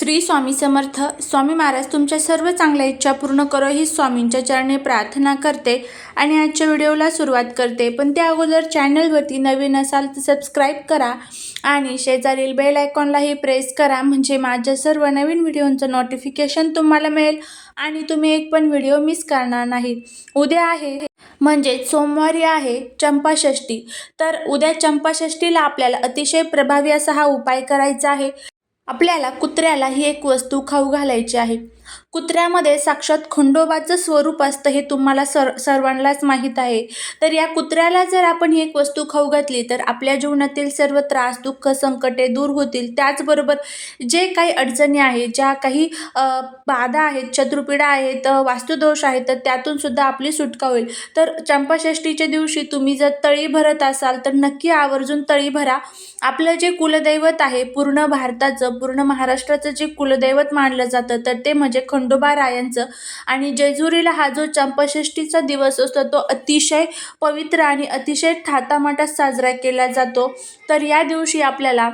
श्री स्वामी समर्थ. स्वामी महाराज तुमच्या सर्व चांगल्या इच्छा पूर्ण करो ही स्वामींच्या चरणी प्रार्थना करते आणि आजच्या व्हिडिओला सुरुवात करते. पण त्या अगोदर चॅनलवरती नवीन असाल तर सबस्क्राईब करा आणि शेजारील बेल आयकॉनलाही प्रेस करा म्हणजे माझ्या सर्व नवीन व्हिडिओंचं नोटिफिकेशन तुम्हाला मिळेल आणि तुम्ही एक पण व्हिडिओ मिस करणार नाही. उद्या आहे म्हणजेच सोमवारी आहे चंपाषष्ठी. तर उद्या चंपाषष्ठीला आपल्याला अतिशय प्रभावी असा हा उपाय करायचा आहे. आपल्याला कुत्र्याला ही एक वस्तू खाऊ घालायची आहे. कुत्र्यामध्ये साक्षात खंडोबाचं स्वरूप असतं हे तुम्हाला सर सर्वांनाच माहीत आहे. तर या कुत्र्याला जर आपण ही एक वस्तू खाऊ घातली तर आपल्या जीवनातील सर्व त्रास दुःख संकटे दूर होतील. त्याचबरोबर जे काही अडचणी आहेत ज्या काही बाधा आहेत शत्रुपीडा आहेत वास्तुदोष आहेत तर त्यातून सुद्धा आपली सुटका होईल. तर चंपाषष्ठीच्या दिवशी तुम्ही जर तळी भरत असाल तर नक्की आवर्जून तळी भरा. आपलं जे कुलदैवत आहे पूर्ण भारताचं पूर्ण महाराष्ट्राचं जे कुलदैवत मानलं जातं तर ते म्हणजे म्हणजे खंडोबा रायांचं. आणि जेजुरीला हा जो चंपाषष्ठीचा दिवस असतो तो अतिशय पवित्र आणि अतिशय थाटामाटात साजरा केला जातो. तर या दिवशी आपल्याला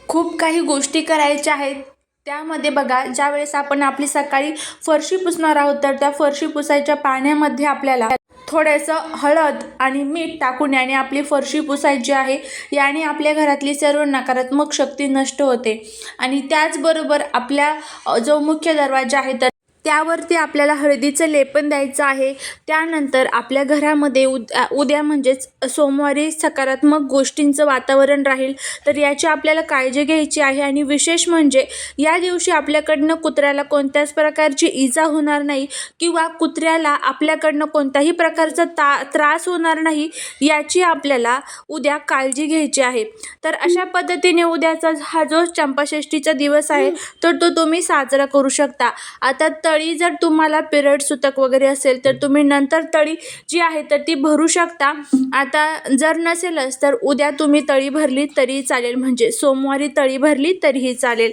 खूप काही गोष्टी करायच्या आहेत. त्यामध्ये बघा ज्यावेळेस आपण आपली सकाळी फरशी पुसणार आहोत तर त्या फरशी पुसायच्या पाण्यामध्ये आपल्याला थोडंसं हळद आणि मीठ टाकून याने आपली फरशी पुसायची आहे. याने आपल्या घरातली सर्व नकारात्मक शक्ती नष्ट होते. आणि त्याचबरोबर आपल्या जो मुख्य दरवाजा आहे तर त्यावरती आपल्याला हळदीचं लेपन द्यायचं आहे. त्यानंतर आपल्या घरामध्ये उद्या उद्या म्हणजेच सोमवारी सकारात्मक गोष्टींचं वातावरण राहील. तर याची आपल्याला काळजी घ्यायची आहे आणि विशेष म्हणजे या दिवशी आपल्याकडनं कुत्र्याला कोणत्याच प्रकारची इजा होणार नाही किंवा कुत्र्याला आपल्याकडनं कोणत्याही प्रकारचा ता त्रास होणार नाही याची आपल्याला उद्या काळजी घ्यायची आहे. तर अशा पद्धतीने उद्याचा हा जो चंपाषष्ठीचा दिवस आहे तर तो तुम्ही साजरा करू शकता. आता तळी जर तुम्हाला पिरियड सुतक वगैरे असेल तर तुम्ही नंतर तळी जी आहे तर ती भरू शकता. आता जर नसेलच तर उद्या तुम्ही तळी भरली तरी चालेल. म्हणजे सोमवारी तळी भरली तरीही चालेल.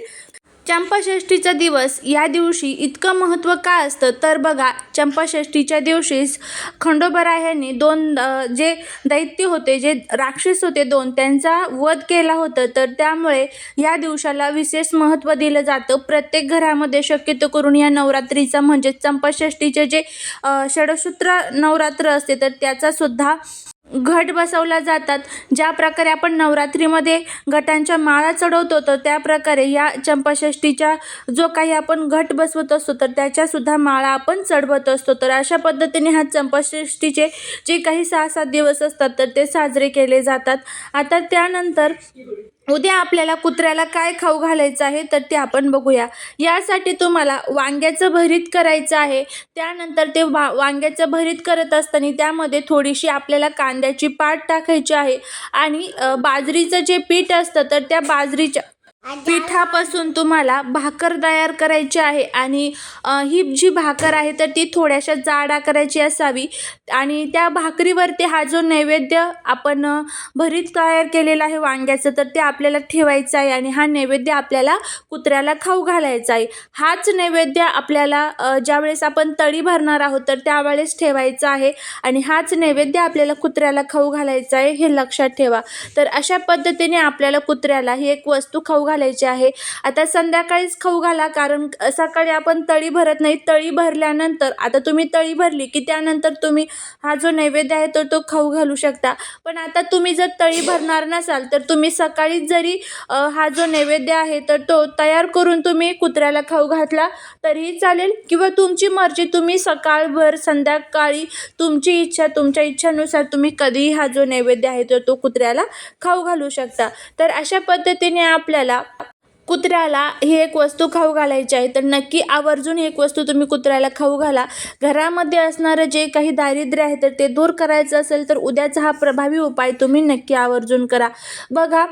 चंपाषष्ठीचा दिवस या दिवशी इतकं महत्त्व का असतं? तर बघा चंपाषष्ठीच्या दिवशीच खंडोबरायांनी दोन जे दैत्य होते जे राक्षस होते दोन त्यांचा वध केला होता. तर त्यामुळे या दिवसाला विशेष महत्त्व दिलं जातं. प्रत्येक घरामध्ये शक्यतो करून या नवरात्रीचा म्हणजे चंपाषष्ठीचे जे षडसूत्र नवरात्र असते तर त्याचा सुद्धा घट बसवला जातात. ज्या प्रकारे आपण नवरात्रीमध्ये घटांच्या माळा चढवतो तर त्या प्रकारे या चंपाषष्ठीच्या जो काही आपण घट बसवत असतो तर त्याच्यासुद्धा माळा आपण चढवत असतो. तर अशा पद्धतीने हा चंपाषष्ठीचे जे काही सहा सात दिवस असतात तर ते साजरे केले जातात. आता त्यानंतर उद्या आपल्याला कुत्र्याला काय खाऊ घालायचं आहे तर ते आपण बघूया. यासाठी तुम्हाला वांग्याचं भरीत करायचं आहे. त्यानंतर ते वा वांग्याचं भरीत करत असताना त्यामध्ये थोडीशी आपल्याला कांद्याची पाट टाकायची आहे. आणि बाजरीचं जे पीठ असतं तर त्या बाजरीच्या पिठापासून तुम्हाला भाकर तयार करायची आहे आणि ही जी भाकर आहे तर ती थोड्याशा जाड आकाराची असावी. आणि त्या भाकरीवरती हा जो नैवेद्य आपण भरीत तयार केलेला आहे वांग्याचं तर ते आपल्याला ठेवायचं आहे आणि हा नैवेद्य आपल्याला कुत्र्याला खाऊ घालायचा आहे. हाच नैवेद्य आपल्याला ज्यावेळेस आपण तळी भरणार आहोत तर त्यावेळेस ठेवायचा आहे आणि हाच नैवेद्य आपल्याला कुत्र्याला खाऊ घालायचा आहे हे लक्षात ठेवा. तर अशा पद्धतीने आपल्याला कुत्र्याला ही एक वस्तू खाऊ घालायची आहे. आता संध्याकाळीच खाऊ घाला कारण सकाळी आपण तळी भरत नाही. तळी भरल्यानंतर आता तुम्ही तळी भरली की त्यानंतर तुम्ही हा जो नैवेद्य आहे तो तो खाऊ घालू शकता. पण आता तुम्ही जर तळी भरणार नसाल तर तुम्ही सकाळीच जरी हा जो नैवेद्य आहे तर तो तयार करून तुम्ही कुत्र्याला खाऊ घातला तरीही चालेल. किंवा तुमची मर्जी तुम्ही सकाळभर संध्याकाळी तुमची इच्छा तुमच्या इच्छानुसार तुम्ही कधीही हा जो नैवेद्य आहे तर तो कुत्र्याला खाऊ घालू शकता. तर अशा पद्धतीने आपल्याला कुत्र्याला ही एक वस्तू खाऊ घालायची आहे तर नक्की आवर्जून एक वस्तू तुम्ही कुत्र्याला खाऊ घाला. घरामध्ये असणारं जे काही दारिद्र्य आहे तर ते दूर करायचं असेल तर उद्याचा हा प्रभावी उपाय तुम्ही नक्की आवर्जून करा. बघा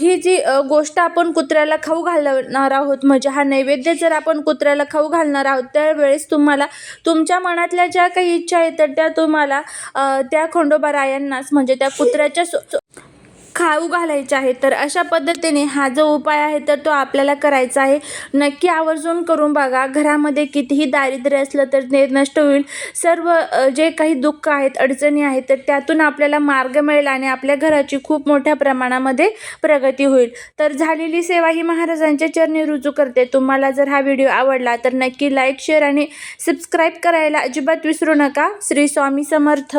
ही जी गोष्ट आपण कुत्र्याला खाऊ घालणार आहोत म्हणजे हा नैवेद्य जर आपण कुत्र्याला खाऊ घालणार आहोत त्यावेळेस तुम्हाला तुमच्या मनातल्या ज्या काही इच्छा आहेत तर त्या तुम्हाला त्या खंडोबा रायांनाच म्हणजे त्या कुत्र्याच्या खाऊ घालायचे आहे तर अशा पद्धतीने हा जो उपाय आहे तर तो आपल्याला करायचा आहे. नक्की आवर्जून करून बघा घरामध्ये कितीही दारिद्र्य असलं तर ते नष्ट होईल. सर्व जे काही दुःख आहेत अडचणी आहेत तर त्यातून आपल्याला मार्ग मिळेल आणि आपल्या घराची खूप मोठ्या प्रमाणामध्ये प्रगती होईल. तर झालेली सेवा ही महाराजांच्या चरणी रुजू करते. तुम्हाला जर हा व्हिडिओ आवडला तर नक्की लाईक शेअर आणि सबस्क्राईब करायला अजिबात विसरू नका. श्री स्वामी समर्थ.